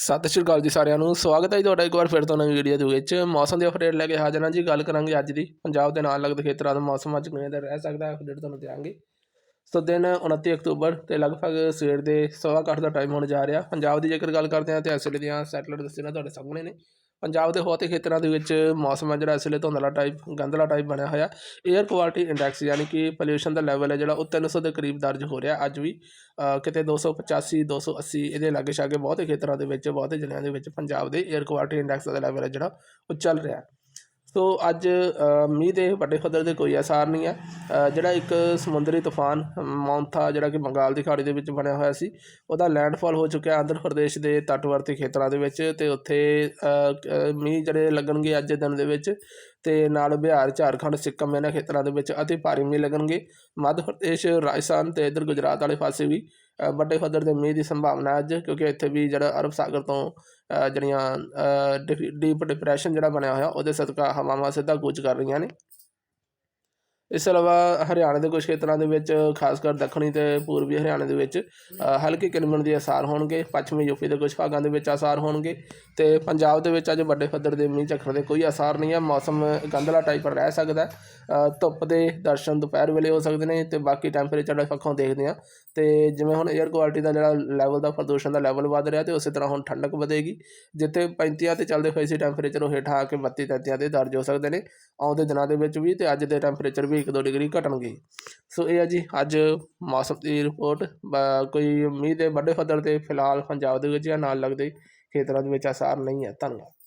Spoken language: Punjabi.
ਸਤਿ ਸ਼੍ਰੀ ਅਕਾਲ ਜੀ ਸਾਰਿਆਂ ਨੂੰ। ਸਵਾਗਤ ਹੈ ਜੀ ਤੁਹਾਡਾ ਇੱਕ ਵਾਰ ਫਿਰ ਤੋਂ ਨਵੀਂ ਵੀਡੀਓ ਦੇ ਵਿੱਚ। ਮੌਸਮ ਦੇ ਅਪਡੇਟ ਲੈ ਕੇ ਹਾਜ਼ਰ ਹਾਂ ਜੀ। ਗੱਲ ਕਰਾਂਗੇ ਅੱਜ ਦੀ। ਪੰਜਾਬ ਦੇ ਨਾਲ ਲੱਗਦੇ ਖੇਤਰਾਂ ਦਾ ਮੌਸਮ ਅੱਜ ਕਿਵੇਂ ਦਾ ਰਹਿ ਸਕਦਾ ਹੈ ਅਪਡੇਟ ਤੁਹਾਨੂੰ ਦਿਆਂਗੇ। ਸੋ ਦਿਨ 29 ਅਕਤੂਬਰ ਤੇ ਲਗਭਗ ਸਵੇਰ ਦੇ ਸਵਾ ਕੁ ਅੱਠ ਦਾ ਟਾਈਮ ਹੋਣ ਜਾ ਰਿਹਾ। ਪੰਜਾਬ ਦੀ ਜੇਕਰ ਗੱਲ ਕਰਦੇ ਹਾਂ ਤੇ ਇਸ ਵੇਲੇ ਦੀਆਂ ਸੈਟਲਾਈਟ ਤਸਵੀਰਾਂ ਤੁਹਾਡੇ ਸਾਹਮਣੇ ਨੇ। ਪੰਜਾਬ ਦੇ ਬਹੁਤੇ ਖੇਤਰਾਂ ਦੇ ਵਿੱਚ ਮੌਸਮ ਹੈ ਜਿਹੜਾ ਇਸ ਵੇਲੇ ਧੁੰਦਲਾ ਟਾਈਪ ਗੰਧਲਾ ਟਾਈਪ ਬਣਿਆ ਹੋਇਆ। 에ਅਰ ਕੁਆਲਿਟੀ ਇੰਡੈਕਸ ਯਾਨੀ ਕਿ ਪੋਲਿਊਸ਼ਨ ਦਾ ਲੈਵਲ ਹੈ ਜਿਹੜਾ ਉਹ 300 ਦੇ ਕਰੀਬ ਦਰਜ ਹੋ ਰਿਹਾ ਅੱਜ ਵੀ। ਅ, ਕਿਤੇ 285 280 ਇਹਦੇ ਲਾਗੇ ਛਾਗੇ ਬਹੁਤੇ ਖੇਤਰਾਂ ਦੇ ਵਿੱਚ ਬਹੁਤੇ ਜ਼ਿਲ੍ਹਿਆਂ ਦੇ ਵਿੱਚ ਪੰਜਾਬ ਦੇ 에ਅਰ ਕੁਆਲਿਟੀ ਇੰਡੈਕਸ ਦਾ ਲੈਵਲ ਹੈ ਜਿਹੜਾ ਉਹ ਚੱਲ ਰਿਹਾ। ਸੋ ਅੱਜ ਮੀਂਹ ਦੇ ਵੱਡੇ ਪੱਧਰ ਦੇ ਕੋਈ ਅਸਾਰ ਨਹੀਂ ਹੈ। ਜਿਹੜਾ ਇੱਕ ਸਮੁੰਦਰੀ ਤੂਫਾਨ, ਮੌਂਥਾ ਜਿਹੜਾ ਕਿ ਬੰਗਾਲ ਦੀ ਖਾੜੀ ਦੇ ਵਿੱਚ ਬਣਿਆ ਹੋਇਆ ਸੀ, ਉਹਦਾ ਲੈਂਡਫਾਲ ਹੋ ਚੁੱਕਿਆ ਆਂਧਰ ਪ੍ਰਦੇਸ਼ ਦੇ ਤੱਟਵਰਤੀ ਖੇਤਰਾਂ ਦੇ ਵਿੱਚ ਤੇ ਉੱਥੇ ਮੀਂਹ ਜਿਹੜੇ ਲੱਗਣਗੇ ਅੱਜ ਦੇ ਦਿਨ ਦੇ ਵਿੱਚ ਤੇ ਨਾਲ ਬਿਹਾਰ, ਝਾਰਖੰਡ, ਸਿੱਕਮ ਇਹਨਾਂ ਖੇਤਰਾਂ ਦੇ ਵਿੱਚ ਅਤੀ ਭਾਰੀ ਮੀਂਹ ਲੱਗਣਗੇ। ਮੱਧ ਪ੍ਰਦੇਸ਼, ਰਾਜਸਥਾਨ ਤੇ ਇਧਰ ਗੁਜਰਾਤ ਵਾਲੇ ਪਾਸੇ ਵੀ ਵੱਡੇ ਪੱਧਰ ਦੇ ਮੀਂਹ ਦੀ ਸੰਭਾਵਨਾ ਅੱਜ ਕਿਉਂਕਿ ਇੱਥੇ ਵੀ ਜਿਹੜਾ ਅਰਬ ਸਾਗਰ ਤੋਂ ਅ, ਜਿਹੜੀਆਂ ਡੀਪ ਡਿਪਰੈਸ਼ਨ ਜਿਹੜਾ ਬਣਿਆ ਹੋਇਆ ਉਹਦੇ ਸਦਕਾ ਹਵਾਵਾਂ ਸਿੱਧਾ ਕੂਚ ਕਰ ਰਹੀਆਂ ਨੇ। ਇਸ ਤੋਂ ਇਲਾਵਾ ਹਰਿਆਣਾ ਦੇ ਕੁਝ ਖੇਤਰਾਂ ਦੇ ਵਿੱਚ, ਖਾਸ ਕਰ ਦੱਖਣੀ ਤੇ ਪੂਰਬੀ ਹਰਿਆਣਾ ਦੇ ਵਿੱਚ ਹਲਕੇ ਕਿਣਮਣ ਦੇ ਅਸਾਰ ਹੋਣਗੇ, ਪੱਛਮੀ ਯੂਪੀ ਦੇ ਕੁਝ ਭਾਗਾਂ ਦੇ ਵਿੱਚ ਅਸਾਰ ਹੋਣਗੇ ਤੇ ਪੰਜਾਬ ਦੇ ਵਿੱਚ ਅੱਜ ਵੱਡੇ ਪੱਧਰ ਦੇ ਮੀਂਹ ਝੱਖੜ ਦੇ ਕੋਈ ਅਸਾਰ ਨਹੀਂ ਹੈ ਮੌਸਮ ਗੰਧਲਾ ਟਾਈਪ ਰਹਿ ਸਕਦਾ ਧੁੱਪ ਦੇ ਦਰਸ਼ਨ ਦੁਪਹਿਰ ਵੇਲੇ ਹੋ ਸਕਦੇ ਨੇ ਤੇ ਬਾਕੀ ਟੈਂਪਰੇਚਰ ਦੇ ਪੱਖੋਂ ਦੇਖਦੇ ਹਾਂ। ਤੇ ਜਿਵੇਂ ਹੁਣ 에ਅਰ ਕੁਆਲਿਟੀ ਦਾ ਜਿਹੜਾ ਲੈਵਲ ਦਾ ਪ੍ਰਦੂਸ਼ਣ ਦਾ ਲੈਵਲ ਵੱਧ ਰਿਹਾ ਤੇ ਉਸੇ ਤਰ੍ਹਾਂ ਹੁਣ ਠੰਡਕ ਵਧੇਗੀ। ਜਿੱਥੇ 35 ਤੇ ਚੱਲਦੇ ਹੋਏ ਸੀ ਟੈਂਪਰੇਚਰ ਉਹ ਹੇਠਾਂ ਆ ਕੇ 32 33 'ਤੇ ਦਰਜ ਹੋ ਸਕਦੇ ਨੇ। ਆਉਂਦੇ ਦਿਨਾਂ ਦੇ ਵਿੱਚ ਵੀ ਤੇ ਅੱਜ ਦੇ ਟੈਂਪਰੇਚਰ ਵੀ 1-2 ਡਿਗਰੀ ਘਟਣਗੇ। ਸੋ ਇਹ ਹੈ ਜੀ, ਅੱਜ ਮੌਸਮ ਦੀ ਰਿਪੋਰਟ ਕੋਈ ਮੀਂਹ ਦੇ ਵੱਡੇ ਪੱਧਰ ਤੇ ਫਿਲਹਾਲ ਪੰਜਾਬ ਦੇ ਵਿੱਚ ਜਾਂ ਨਾਲ ਲੱਗਦੇ ਖੇਤਰਾਂ ਦੇ ਵਿੱਚ ਅਸਾਰ ਨਹੀਂ ਹੈ। ਧੰਨਵਾਦ।